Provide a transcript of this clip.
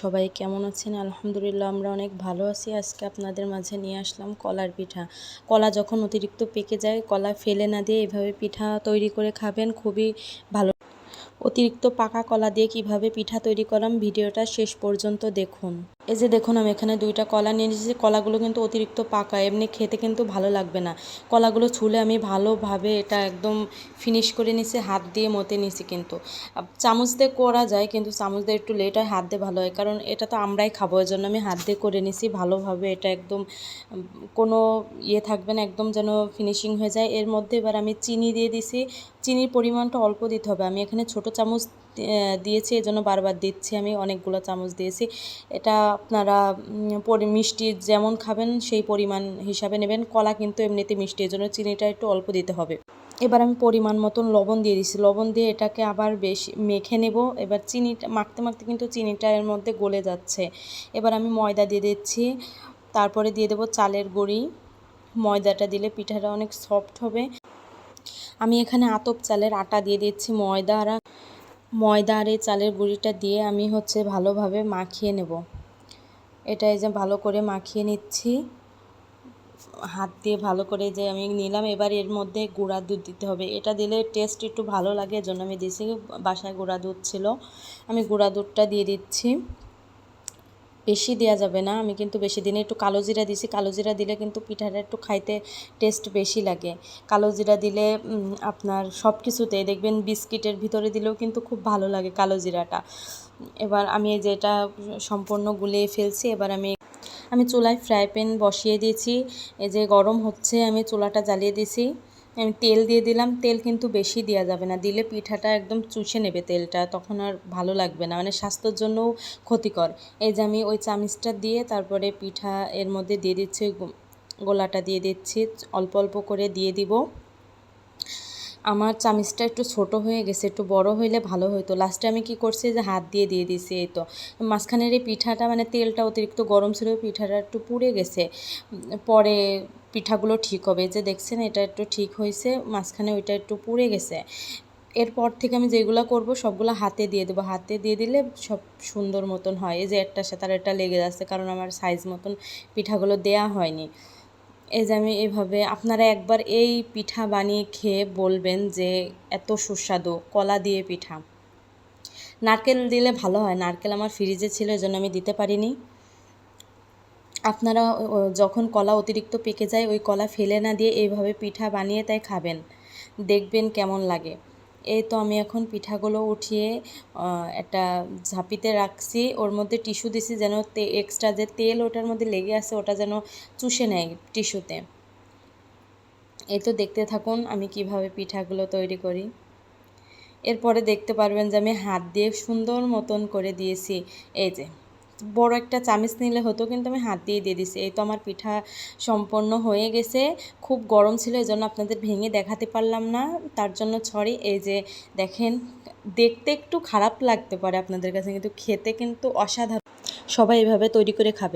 সবাই কেমন আছেন? আলহামদুলিল্লাহ, আমরা অনেক ভালো আছি। আজকে আপনাদের মাঝে নিয়ে আসলাম কলার পিঠা। কলা যখন অতিরিক্ত পেকে যায়, কলা ফেলে না দিয়ে এভাবে পিঠা তৈরি করে খাবেন, খুবই ভালো। অতিরিক্ত পাকা কলা দিয়ে কীভাবে পিঠা তৈরি করলাম ভিডিওটা শেষ পর্যন্ত দেখুন। এই যে দেখুন, আমি এখানে দুইটা কলা নিয়ে নিয়েছি। কলাগুলো কিন্তু অতিরিক্ত পাকা, এমনি খেতে কিন্তু ভালো লাগবে না। কলাগুলো ছুলে আমি ভালোভাবে এটা একদম ফিনিশ করে নিছি হাত দিয়ে মতে নিছি কিন্তু। চামচ দিয়ে করা যায়, কিন্তু চামচ দিয়ে একটু লেট হয়, হাত দিয়ে ভালো হয়। কারণ এটা তো আমরাই খাব এর জন্য আমি হাত দিয়ে করে নিছি ভালোভাবে। এটা একদম কোনো ইয়ে থাকবে না, একদম যেন ফিনিশিং হয়ে যায়। এর মধ্যে এবার আমি চিনি দিয়ে দিছি চিনির পরিমাণটা অল্প দিতে হবে। আমি এখানে ছোট চামচ দিয়েছি এজন্য বারবার দিচ্ছি আমি, অনেকগুলো চামচ দিয়েছি। এটা আপনারা মিষ্টি যেমন খাবেন, সেই পরিমাণ হিসাবে নেবেন। কলা কিন্তু এমনিতে মিষ্টি এর জন্য চিনিটা একটু অল্প দিতে হবে। এবার আমি পরিমাণ মতন লবণ দিয়ে দিছি লবণ দিয়ে এটাকে আবার বেশি মেখে নেব। এবার চিনিটা, মাখতে মাখতে কিন্তু চিনিটা এর মধ্যে গলে যাচ্ছে। এবার আমি ময়দা দিয়ে দিচ্ছি। তারপরে দিয়ে দেবো চালের গুঁড়ি। ময়দাটা দিলে পিঠাটা অনেক সফট হবে। আমি এখানে আতপ চালের আটা দিয়ে দিচ্ছি ময়দা আর ময়দা আর এই চালের গুঁড়িটা দিয়ে আমি হচ্ছে ভালোভাবে মাখিয়ে নেব। এটা এই যে ভালো করে মাখিয়ে নিচ্ছি। হাত দিয়ে ভালো করে যে আমি নিলাম, এবার এর মধ্যে গুঁড়া দুধ দিতে হবে। এটা দিলে টেস্ট একটু ভালো লাগে, এজন্য আমি দিয়েছি। বাসায় গুঁড়া দুধ ছিল। আমি গুঁড়া দুধটা দিয়ে দিচ্ছি। বেশি দেওয়া যাবে না। আমি কিন্তু বেশি দিনে একটু কালো জিরা দিছি। কালো জিরা দিলে কিন্তু পিঠাটা একটু খাইতে টেস্ট বেশি লাগে। কালো জিরা দিলে আপনার সব কিছুতে দেখবেন বিস্কিটের ভিতরে দিলেও কিন্তু খুব ভালো লাগে কালো জিরাটা। এবার আমি এই যে এটা সম্পূর্ণ গুলিয়ে ফেলছি। এবার আমি আমি চুলায় ফ্রাই প্যান বসিয়ে দিয়েছি। এই যে গরম হচ্ছে, আমি চুলাটা জ্বালিয়ে দিয়েছি। আমি তেল দিয়ে দিলাম, তেল কিন্তু বেশি দেওয়া যাবে না। দিলে পিঠাটা একদম চুষে নেবে তেলটা, তখন আর ভালো লাগবে না। মানে স্বাস্থ্যের জন্যও ক্ষতিকর। এই যে আমি ওই চামিচটা দিয়ে তারপরে পিঠা এর মধ্যে দিয়ে দিচ্ছি গোলাটা দিয়ে দিচ্ছি, অল্প অল্প করে দিয়ে দিব। আমার চামিচটা একটু ছোট হয়ে গেছে, একটু বড় হইলে ভালো হতো লাস্টে আমি কি করছি, যে হাত দিয়ে দিয়ে দিছি, এই তো। মাঝখানের এই পিঠাটা মানে তেলটা অতিরিক্ত গরম ছিল, পিঠাটা একটু পুড়ে গেছে। পরে পিঠাগুলো ঠিক হবে। যে দেখছেন, এটা একটু ঠিক হয়েছে, মাঝখানে ওইটা একটু পুড়ে গেছে। এরপর থেকে আমি যেগুলো করব, সবগুলো হাতে দিয়ে দেবো। হাতে দিয়ে দিলে সব সুন্দর মতন হয়। এই যে একটার সাথে আর একটা লেগে যাচ্ছে, কারণ আমার সাইজ মতন পিঠাগুলো দেয়া হয়নি। এই যে আমি এভাবে, আপনারা একবার এই পিঠা বানিয়ে খেয়ে বলবেন যে এত সুস্বাদু, কলা দিয়ে পিঠা। নারকেল দিলে ভালো হয়। নারকেল আমার ফ্রিজে ছিল, এজন্য আমি দিতে পারিনি। আপনারা যখন কলা অতিরিক্ত পেকে যায়, ওই কলা ফেলে না দিয়ে এইভাবে পিঠা বানিয়ে তাই খাবেন। দেখবেন কেমন লাগে। এই তো আমি এখন পিঠাগুলো উঠিয়ে একটা ঝাঁপিতে রাখছি। ওর মধ্যে টিস্যু দিছি যেন এক্সট্রা যে তেল ওটার মধ্যে লেগে আছে, ওটা যেন চুষে নেয় টিস্যুতে। এই তো দেখতে থাকুন আমি কীভাবে পিঠাগুলো তৈরি করি। এরপরে দেখতে পারবেন যে আমি হাত দিয়ে সুন্দর মতন করে দিয়েছি। এই যে। বড় একটা চামিচ নিলে হতো, কিন্তু আমি হাত দিয়ে দিয়ে দিছি। এই তো আমার পিঠা সম্পন্ন হয়ে গেছে। খুব গরম ছিল এই জন্য আপনাদের ভেঙে দেখাতে পারলাম না। তার জন্য ছড়ি এই যে দেখেন, দেখতে একটু খারাপ লাগতে পারে আপনাদের কাছে, কিন্তু খেতে কিন্তু অসাধারণ। সবাই এভাবে তৈরি করে খাবে।